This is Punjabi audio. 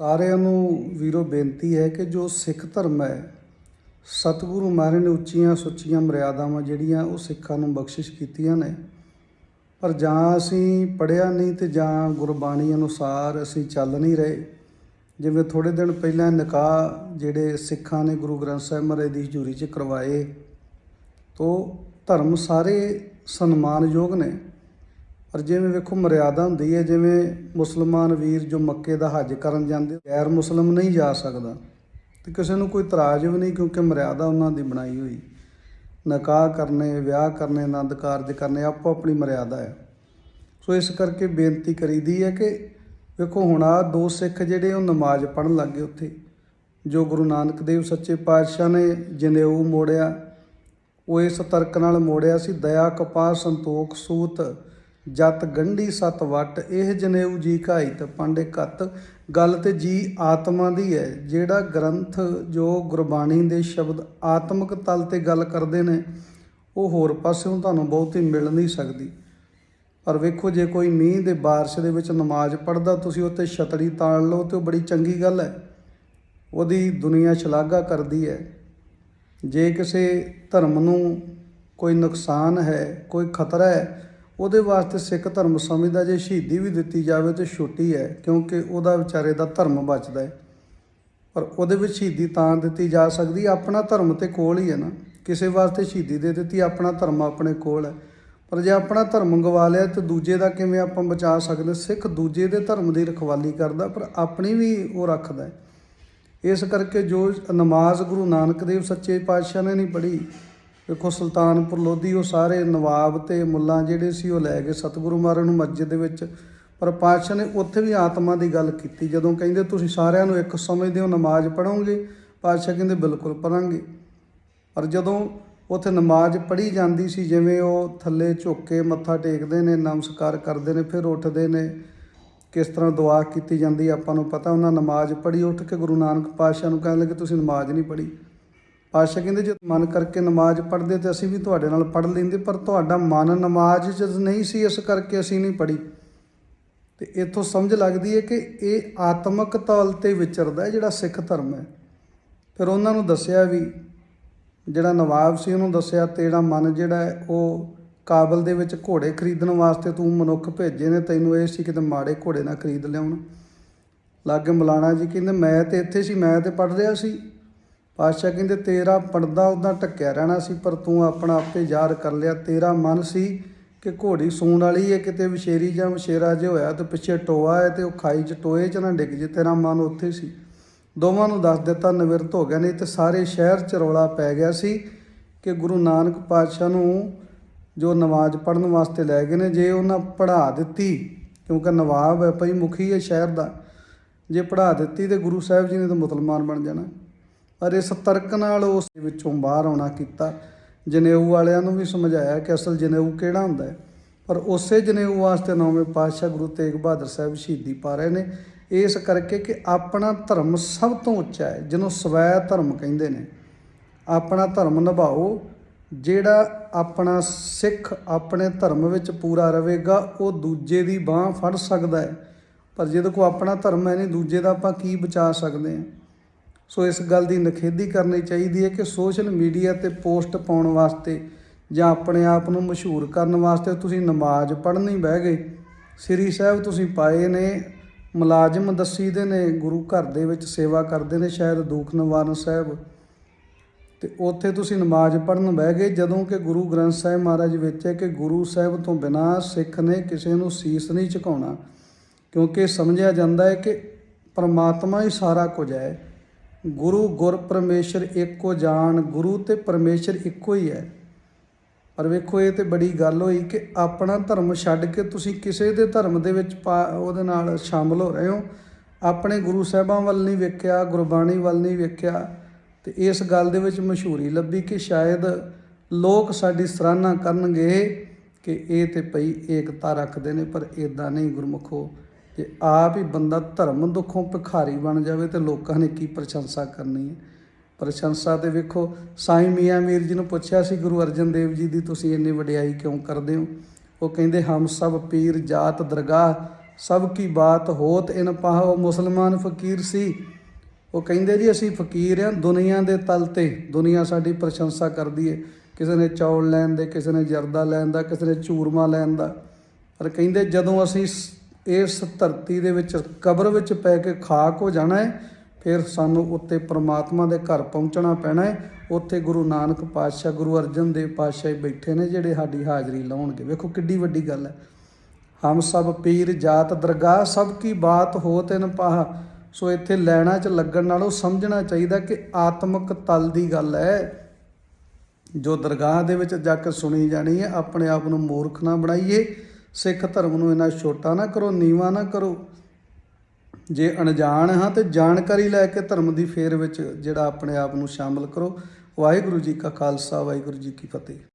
ਸਾਰਿਆਂ ਨੂੰ ਵੀਰੋ ਬੇਨਤੀ ਹੈ ਕਿ ਜੋ ਸਿੱਖ ਧਰਮ ਹੈ, ਸਤਿਗੁਰੂ ਮਹਾਰਾਜ ਨੇ ਉੱਚੀਆਂ ਸੁੱਚੀਆਂ ਮਰਿਆਦਾਵਾਂ ਜਿਹੜੀਆਂ ਉਹ ਸਿੱਖਾਂ ਨੂੰ ਬਖਸ਼ਿਸ਼ ਕੀਤੀਆਂ ਨੇ। ਪਰ ਜਾਂ ਅਸੀਂ ਪੜਿਆ ਨਹੀਂ ਤੇ ਜਾਂ ਗੁਰਬਾਣੀ ਅਨੁਸਾਰ ਅਸੀਂ ਚੱਲ ਨਹੀਂ ਰਹੇ। ਜਿਵੇਂ ਥੋੜੇ ਦਿਨ ਪਹਿਲਾਂ ਨਿਕਾਹ ਜਿਹੜੇ ਸਿੱਖਾਂ ਨੇ ਗੁਰੂ ਗ੍ਰੰਥ ਸਾਹਿਬ ਮਹਾਰਾਜ ਦੀ ਹਜ਼ੂਰੀ 'ਚ ਕਰਵਾਏ, ਤੋ ਧਰਮ ਸਾਰੇ ਸਨਮਾਨਯੋਗ ਨੇ। ਪਰ ਜਿਵੇਂ ਵੇਖੋ ਮਰਿਆਦਾ ਹੁੰਦੀ ਹੈ, ਜਿਵੇਂ ਮੁਸਲਮਾਨ ਵੀਰ ਜੋ ਮੱਕੇ ਦਾ ਹੱਜ ਕਰਨ ਜਾਂਦੇ, ਗੈਰ ਮੁਸਲਮ ਨਹੀਂ ਜਾ ਸਕਦਾ। ਤੇ ਕਿਸੇ ਨੂੰ ਕੋਈ ਇਤਰਾਜ਼ ਵੀ ਨਹੀਂ ਕਿਉਂਕਿ ਮਰਿਆਦਾ ਉਹਨਾਂ ਦੀ ਬਣਾਈ ਹੋਈ। ਨਿਕਾਹ ਕਰਨੇ, ਵਿਆਹ ਕਰਨੇ, ਆਨੰਦ ਕਾਰਜ ਕਰਨੇ, ਆਪੋ ਆਪਣੀ ਮਰਿਆਦਾ ਹੈ। ਸੋ ਇਸ ਕਰਕੇ ਬੇਨਤੀ ਕਰੀਦੀ ਹੈ ਕਿ ਵੇਖੋ ਹੁਣ ਆ ਦੋ ਸਿੱਖ ਜਿਹੜੇ ਉਹ ਨਮਾਜ਼ ਪੜ੍ਹਨ ਲੱਗੇ ਉੱਥੇ। ਜੋ ਗੁਰੂ ਨਾਨਕ ਦੇਵ ਸੱਚੇ ਪਾਤਸ਼ਾਹ ਨੇ ਜਨੇਊ ਮੋੜਿਆ, ਉਹ ਇਸ ਤਰਕ ਨਾਲ ਮੋੜਿਆ ਸੀ, ਦਇਆ, ਕਪਾਹ, ਸੰਤੋਖ, ਸੂਤ ਜਤ ਗੰਢੀ ਸਤ ਵਟ, ਇਹ ਜਨੇਊ ਜੀ ਕਾਈ ਪਾਂਡੇ ਕੱਤ ਗੱਲ ਤੇ ਜੀ ਆਤਮਾ ਦੀ ਹੈ ਜਿਹੜਾ ਗ੍ਰੰਥ ਜੋ ਗੁਰਬਾਣੀ ਦੇ ਸ਼ਬਦ ਆਤਮਿਕ ਤਲ ਤੇ ਗੱਲ ਕਰਦੇ ਨੇ, ਉਹ ਹੋਰ ਪਾਸਿਓਂ ਤੁਹਾਨੂੰ ਬਹੁਤੀ ਮਿਲ ਨਹੀਂ ਸਕਦੀ। ਪਰ ਵੇਖੋ, ਜੇ ਕੋਈ ਮੀਂਹ ਦੇ ਬਾਰਿਸ਼ ਦੇ ਵਿੱਚ ਨਮਾਜ਼ ਪੜ੍ਹਦਾ, ਤੁਸੀਂ ਉੱਤੇ ਛਤਰੀ ਤਾਣ ਲਓ ਤੇ ਉਹ ਬੜੀ ਚੰਗੀ ਗੱਲ ਹੈ ਉਹਦੀ ਦੁਨੀਆ ਸ਼ਲਾਘਾ ਕਰਦੀ ਹੈ ਜੇ ਕਿਸੇ ਧਰਮ ਨੂੰ ਕੋਈ ਨੁਕਸਾਨ ਹੈ, ਕੋਈ ਖਤਰਾ ਹੈ ਉਹਦੇ ਵਾਸਤੇ ਸਿੱਖ ਧਰਮ ਸਮਝਦਾ ਜੇ ਸ਼ਹੀਦੀ ਵੀ ਦਿੱਤੀ ਜਾਵੇ ਤੇ ਛੋਟੀ ਹੈ, ਕਿਉਂਕਿ ਉਹਦਾ ਵਿਚਾਰੇ ਦਾ ਧਰਮ ਬਚਦਾ ਹੈ। ਪਰ ਉਹਦੇ ਵਿੱਚ ਸ਼ਹੀਦੀ ਤਾਂ ਦਿੱਤੀ ਜਾ ਸਕਦੀ, ਆਪਣਾ ਧਰਮ ਤੇ ਕੋਲ ਹੀ ਹੈ ਨਾ। ਕਿਸੇ ਵਾਸਤੇ ਸ਼ਹੀਦੀ ਦੇ ਦਿੱਤੀ, ਆਪਣਾ ਧਰਮ ਆਪਣੇ ਕੋਲ ਹੈ। ਪਰ ਜੇ ਆਪਣਾ ਧਰਮ ਗਵਾ ਲਿਆ ਤੇ ਦੂਜੇ ਦਾ ਕਿਵੇਂ ਆਪਾਂ ਬਚਾ ਸਕਦੇ? ਸਿੱਖ ਦੂਜੇ ਦੇ ਧਰਮ ਦੀ ਰਖਵਾਲੀ ਕਰਦਾ, ਪਰ ਆਪਣੀ ਵੀ ਉਹ ਰੱਖਦਾ ਇਸ ਕਰਕੇ ਜੋ ਨਮਾਜ਼ ਗੁਰੂ ਨਾਨਕ ਦੇਵ ਸੱਚੇ ਪਾਤਸ਼ਾਹ ਨੇ ਨਹੀਂ ਪੜ੍ਹੀ ਵੇਖੋ, ਸੁਲਤਾਨਪੁਰ ਲੋਧੀ, ਉਹ ਸਾਰੇ ਨਵਾਬ ਤੇ ਮੁੱਲਾਂ ਜਿਹੜੇ ਸੀ, ਉਹ ਲੈ ਗਏ ਸਤਿਗੁਰੂ ਮਹਾਰਾਜ ਨੂੰ ਮਸਜਿਦ ਦੇ ਵਿੱਚ। ਪਰ ਪਾਤਸ਼ਾਹ ਨੇ ਉੱਥੇ ਵੀ ਆਤਮਾ ਦੀ ਗੱਲ ਕੀਤੀ। ਜਦੋਂ ਕਹਿੰਦੇ, ਤੁਸੀਂ ਸਾਰਿਆਂ ਨੂੰ ਇੱਕ ਸਮਝਦੇ ਹੋ, ਨਮਾਜ਼ ਪੜ੍ਹੋਗੇ? ਪਾਤਸ਼ਾਹ ਕਹਿੰਦੇ, ਬਿਲਕੁਲ ਪੜਾਂਗੇ ਪਰ ਜਦੋਂ ਉੱਥੇ ਨਮਾਜ਼ ਪੜ੍ਹੀ ਜਾਂਦੀ ਸੀ, ਜਿਵੇਂ ਉਹ ਥੱਲੇ ਝੁੱਕ ਕੇ ਮੱਥਾ ਟੇਕਦੇ ਨੇ, ਨਮਸਕਾਰ ਕਰਦੇ ਨੇ, ਫਿਰ ਉੱਠਦੇ ਨੇ, ਕਿਸ ਤਰ੍ਹਾਂ ਦੁਆ ਕੀਤੀ ਜਾਂਦੀ ਆਪਾਂ ਨੂੰ ਪਤਾ, ਉਹਨਾਂ ਨਮਾਜ਼ ਪੜ੍ਹੀ, ਉੱਠ ਕੇ ਗੁਰੂ ਨਾਨਕ ਪਾਤਸ਼ਾਹ ਨੂੰ ਕਹਿਣ ਲੱਗੇ, ਤੁਸੀਂ ਨਮਾਜ਼ ਨਹੀਂ ਪੜ੍ਹੀ। ਪਾਤਸ਼ਾਹ ਕਹਿੰਦੇ, ਜੇ ਮਨ ਕਰਕੇ ਨਮਾਜ਼ ਪੜ੍ਹਦੇ ਤੇ ਅਸੀਂ ਵੀ ਤੁਹਾਡੇ ਨਾਲ ਪੜ੍ਹ ਲੈਂਦੇ, ਪਰ ਤੁਹਾਡਾ ਮਨ ਨਮਾਜ਼ 'ਚ ਨਹੀਂ ਸੀ, ਇਸ ਕਰਕੇ ਅਸੀਂ ਨਹੀਂ ਪੜ੍ਹੀ। ਤੇ ਇੱਥੋਂ ਸਮਝ ਲੱਗਦੀ ਹੈ ਕਿ ਇਹ ਆਤਮਿਕ ਤੌਲ ਤੇ ਵਿਚਰਦਾ ਜਿਹੜਾ ਸਿੱਖ ਧਰਮ ਹੈ। ਫਿਰ ਉਹਨਾਂ ਨੂੰ ਦੱਸਿਆ ਵੀ, ਜਿਹੜਾ ਨਵਾਬ ਸੀ, ਉਹਨੂੰ ਦੱਸਿਆ, ਤੇਰਾ ਮਨ ਜਿਹੜਾ ਹੈ, ਉਹ ਕਾਬਲ ਦੇ ਵਿੱਚ ਘੋੜੇ ਖਰੀਦਣ ਵਾਸਤੇ ਤੂੰ ਮਨੁੱਖ ਭੇਜੇ ਨੇ, ਤੈਨੂੰ ਇਹ ਸੀ ਕਿਤੇ ਮਾੜੇ ਘੋੜੇ ਨਾ ਖਰੀਦ ਲਿਆਉਣ। ਲਾਗੇ ਮਲਾਣਾ ਜੀ ਕਹਿੰਦੇ, ਮੈਂ ਤੇ ਇੱਥੇ ਸੀ, ਮੈਂ ਤੇ ਪੜ ਰਿਹਾ ਸੀ। ਪਾਤਸ਼ਾਹ ਕਹਿੰਦੇ, ਤੇਰਾ ਪੜਦਾ ਉਦਾਂ ਟੱਕਿਆ ਰਹਿਣਾ ਸੀ, ਪਰ ਤੂੰ ਆਪਣਾ ਆਪੇ ਯਾਰ ਕਰ ਲਿਆ। ਤੇਰਾ ਮਨ ਸੀ ਕਿ ਘੋੜੀ ਸੂਣ ਵਾਲੀ ਹੈ ਕਿਤੇ ਵਿਸ਼ੇਰੀ ਜਾਂ ਵਿਸ਼ੇਰਾ ਜੇ ਹੋਇਆ ਤੇ ਪਿੱਛੇ ਟੋਆ ਹੈ ਤੇ ਉਹ ਖਾਈ 'ਚ ਟੋਏ 'ਚ ਨਾ ਡਿੱਗ ਜੇ। ਤੇਰਾ ਮਨ ਉੱਥੇ ਸੀ। ਦੋਵਾਂ ਨੂੰ ਦੱਸ ਦਿੱਤਾ, ਨਿਵਰਤ ਹੋ ਗਿਆ। ਨਹੀਂ ਤੇ ਸਾਰੇ ਸ਼ਹਿਰ 'ਚ ਰੌਲਾ ਪੈ ਗਿਆ ਸੀ ਕਿ ਗੁਰੂ ਨਾਨਕ ਪਾਤਸ਼ਾਹ ਨੂੰ ਜੋ ਨਮਾਜ਼ ਪੜ੍ਹਨ ਵਾਸਤੇ ਲੈ ਗਏ ਨੇ, ਜੇ ਉਹਨਾਂ ਪੜ੍ਹਾ ਦਿੱਤੀ, ਕਿਉਂਕਿ ਨਵਾਬ ਹੈ, ਭਈ ਮੁਖੀ ਹੈ ਸ਼ਹਿਰ ਦਾ, ਜੇ ਪੜ੍ਹਾ ਦਿੱਤੀ ਤੇ ਗੁਰੂ ਸਾਹਿਬ ਜੀ ਨੇ ਤਾਂ ਮੁਸਲਮਾਨ ਬਣ ਜਾਣਾ। ਪਰ ਇਸ ਤਰਕ ਨਾਲ ਉਸ ਵਿੱਚੋਂ ਬਾਹਰ ਆਉਣਾ ਕੀਤਾ। ਜਨੇਊ ਵਾਲਿਆਂ ਨੂੰ ਵੀ ਸਮਝਾਇਆ ਕਿ ਅਸਲ ਜਨੇਊ ਕਿਹੜਾ ਹੁੰਦਾ ਹੈ। ਪਰ ਉਸੇ ਜਨੇਊ ਵਾਸਤੇ ਨੌਵੇਂ ਪਾਤਸ਼ਾਹ ਗੁਰੂ ਤੇਗ ਬਹਾਦਰ ਸਾਹਿਬ ਸ਼ਹੀਦੀ ਪਾ ਰਹੇ ਨੇ। ਇਸ ਕਰਕੇ ਕਿ ਆਪਣਾ ਧਰਮ ਸਭ ਤੋਂ ਉੱਚਾ ਹੈ, ਜਿਹਨੂੰ ਸਵੈ ਧਰਮ ਕਹਿੰਦੇ ਨੇ। ਆਪਣਾ ਧਰਮ ਨਿਭਾਓ, ਜਿਹੜਾ ਆਪਣਾ ਸਿੱਖ ਆਪਣੇ ਧਰਮ ਵਿੱਚ ਪੂਰਾ ਰਹੇਗਾ, ਉਹ ਦੂਜੇ ਦੀ ਬਾਹ ਫੜ ਸਕਦਾ ਹੈ। ਪਰ ਜਿਹਦੇ ਕੋ ਆਪਣਾ ਧਰਮ ਹੈ ਨਹੀਂ, ਦੂਜੇ ਦਾ ਆਪਾਂ ਕੀ ਬਚਾ ਸਕਦੇ ਹਾਂ? ਸੋ ਇਸ ਗੱਲ ਦੀ ਨਖੇਦੀ ਕਰਨੀ ਚਾਹੀਦੀ ਹੈ ਕਿ ਸੋਸ਼ਲ ਮੀਡੀਆ ਤੇ ਪੋਸਟ ਪਾਉਣ ਵਾਸਤੇ ਜਾਂ ਆਪਣੇ ਆਪ ਨੂੰ ਮਸ਼ਹੂਰ ਕਰਨ ਵਾਸਤੇ ਤੁਸੀਂ ਨਮਾਜ਼ ਪੜ੍ਹਨ ਹੀ ਬਹਿ ਗਏ। ਸ੍ਰੀ ਸਾਹਿਬ ਤੁਸੀਂ ਪਾਏ ਨੇ, ਮੁਲਾਜ਼ਮ ਦੱਸੀ ਦੇ ਨੇ, ਗੁਰੂ ਘਰ ਦੇ ਵਿੱਚ ਸੇਵਾ ਕਰਦੇ ਨੇ, ਸ਼ਾਇਦ ਦੁੱਖ ਨਿਵਾਰਨ ਸਾਹਿਬ। ਤੇ ਉੱਥੇ ਤੁਸੀਂ ਨਮਾਜ਼ ਪੜ੍ਹਨ ਬਹਿ ਗਏ, ਜਦੋਂ ਕਿ ਗੁਰੂ ਗ੍ਰੰਥ ਸਾਹਿਬ ਮਹਾਰਾਜ ਵਿੱਚ ਹੈ ਕਿ ਗੁਰੂ ਸਾਹਿਬ ਤੋਂ ਬਿਨਾ ਸਿੱਖ ਨੇ ਕਿਸੇ ਨੂੰ ਸੀਸ ਨਹੀਂ ਝੁਕਾਉਣਾ। ਕਿਉਂਕਿ ਸਮਝਿਆ ਜਾਂਦਾ ਹੈ ਕਿ ਪਰਮਾਤਮਾ ਹੀ ਸਾਰਾ ਕੁਝ ਹੈ। ਗੁਰੂ ਗੁਰ ਪਰਮੇਸ਼ਰ ਇੱਕੋ ਜਾਣ ਗੁਰੂ ਤੇ ਪਰਮੇਸ਼ਰ ਇੱਕੋ ਹੀ ਹੈ। ਪਰ ਵੇਖੋ, ਇਹ ਤੇ ਬੜੀ ਗੱਲ ਹੋਈ ਕਿ ਆਪਣਾ ਧਰਮ ਛੱਡ ਕੇ ਤੁਸੀਂ ਕਿਸੇ ਦੇ ਧਰਮ ਦੇ ਵਿੱਚ ਪਾ- ਉਹਦੇ ਨਾਲ ਸ਼ਾਮਲ ਹੋ ਰਹੇ ਹੋ। ਆਪਣੇ ਗੁਰੂ ਸਾਹਿਬਾਂ ਵੱਲ ਨਹੀਂ ਵੇਖਿਆ, ਗੁਰਬਾਣੀ ਵੱਲ ਨਹੀਂ ਵੇਖਿਆ। ਤੇ ਇਸ ਗੱਲ ਦੇ ਵਿੱਚ ਮਸ਼ਹੂਰੀ ਲੱਭੀ ਕਿ ਸ਼ਾਇਦ ਲੋਕ ਸਾਡੀ ਸਰਾਹਨਾ ਕਰਨਗੇ ਕਿ ਇਹ ਤੇ ਪਈ ਏਕਤਾ ਰੱਖਦੇ ਨੇ, ਪਰ ਇਦਾਂ ਨਹੀਂ ਗੁਰਮੁਖੋ। ਜੇ ਆਪ ਹੀ ਬੰਦਾ ਧਰਮ ਦੁੱਖੋਂ ਭਿਖਾਰੀ ਬਣ ਜਾਵੇ ਤੇ ਲੋਕਾਂ ਨੇ ਕੀ ਪ੍ਰਸ਼ੰਸਾ ਕਰਨੀ ਹੈ? ਪ੍ਰਸ਼ੰਸਾ ਤੇ ਵੇਖੋ, ਸਾਈਂ ਮੀਆਂ ਮੀਰ ਜੀ ਨੂੰ ਪੁੱਛਿਆ ਸੀ, ਗੁਰੂ ਅਰਜਨ ਦੇਵ ਜੀ ਦੀ ਤੁਸੀਂ ਇੰਨੀ ਵਡਿਆਈ ਕਿਉਂ ਕਰਦੇ ਹੋ? ਉਹ ਕਹਿੰਦੇ, ਹਮ ਸਭ ਪੀਰ ਜਾਤ ਦਰਗਾਹ, ਸਭ ਕੀ ਬਾਤ ਹੋਤ ਇਨ ਪਾਹ। ਉਹ ਮੁਸਲਮਾਨ ਫਕੀਰ ਸੀ। ਉਹ ਕਹਿੰਦੇ, ਜੀ, ਅਸੀਂ ਫਕੀਰ ਹਾਂ, ਦੁਨੀਆ ਦੇ ਤਲ ਤੇ ਦੁਨੀਆ ਸਾਡੀ ਪ੍ਰਸ਼ੰਸਾ ਕਰਦੀ ਏ। ਕਿਸੇ ਨੇ ਚੌਲ ਲੈਣ ਦੇ, ਕਿਸੇ ਨੇ ਜਰਦਾ ਲੈਣ ਦਾ, ਕਿਸੇ ਨੇ ਚੂਰਮਾ ਲੈਣ ਦਾ। ਪਰ ਕਹਿੰਦੇ, ਜਦੋਂ ਅਸੀਂ ਸ- ਇਸ ਧਰਤੀ ਦੇ ਵਿੱਚ ਕਬਰ ਵਿੱਚ ਪੈ ਕੇ ਖਾਕ ਹੋ ਜਾਣਾ ਹੈ, ਫਿਰ ਸਾਨੂੰ ਉੱਤੇ ਪ੍ਰਮਾਤਮਾ ਦੇ ਘਰ ਪਹੁੰਚਣਾ ਪੈਣਾ ਹੈ। ਉੱਥੇ ਗੁਰੂ ਨਾਨਕ ਪਾਤਸ਼ਾਹ, ਗੁਰੂ ਅਰਜਨ ਦੇਵ ਪਾਤਸ਼ਾਹ ਬੈਠੇ ਨੇ ਜਿਹੜੇ ਸਾਡੀ ਹਾਜ਼ਰੀ ਲਾਉਣਗੇ। ਵੇਖੋ ਕਿੱਡੀ ਵੱਡੀ ਗੱਲ ਹੈ। ਹਮ ਸਭ ਪੀਰ ਜਾਤ ਦਰਗਾਹ, ਸਭ ਕੀ ਬਾਤ ਹੋ ਤਿਨ ਪਾਹ। ਸੋ ਇੱਥੇ ਲੈਣਾ ਚ ਲੱਗਣ ਨਾਲੋਂ ਸਮਝਣਾ ਚਾਹੀਦਾ ਕਿ ਆਤਮਿਕ ਤਲ ਦੀ ਗੱਲ ਹੈ। ਜੋ ਦਰਗਾਹ ਦੇ ਵਿੱਚ ਜਾ ਕੇ ਸੁਣੀ ਜਾਣੀ ਹੈ, ਆਪਣੇ ਆਪ ਨੂੰ ਮੂਰਖ ਨਾ ਬਣਾਈਏ। ਸਿੱਖ ਧਰਮ ਨੂੰ ਇਹਨਾਂ ਛੋਟਾ ਨਾ ਕਰੋ, ਨੀਵਾ ਨਾ ਕਰੋ। ਜੇ ਅਣਜਾਣ ਹਾਂ ਤੇ ਜਾਣਕਾਰੀ ਲੈ ਕੇ ਧਰਮ ਦੀ ਫੇਰ ਵਿੱਚ ਜਿਹੜਾ ਆਪਣੇ ਆਪ ਨੂੰ ਸ਼ਾਮਲ ਕਰੋ। ਵਾਹਿਗੁਰੂ ਜੀ ਕਾ ਖਾਲਸਾ, ਵਾਹਿਗੁਰੂ ਜੀ ਕੀ ਫਤਿਹ।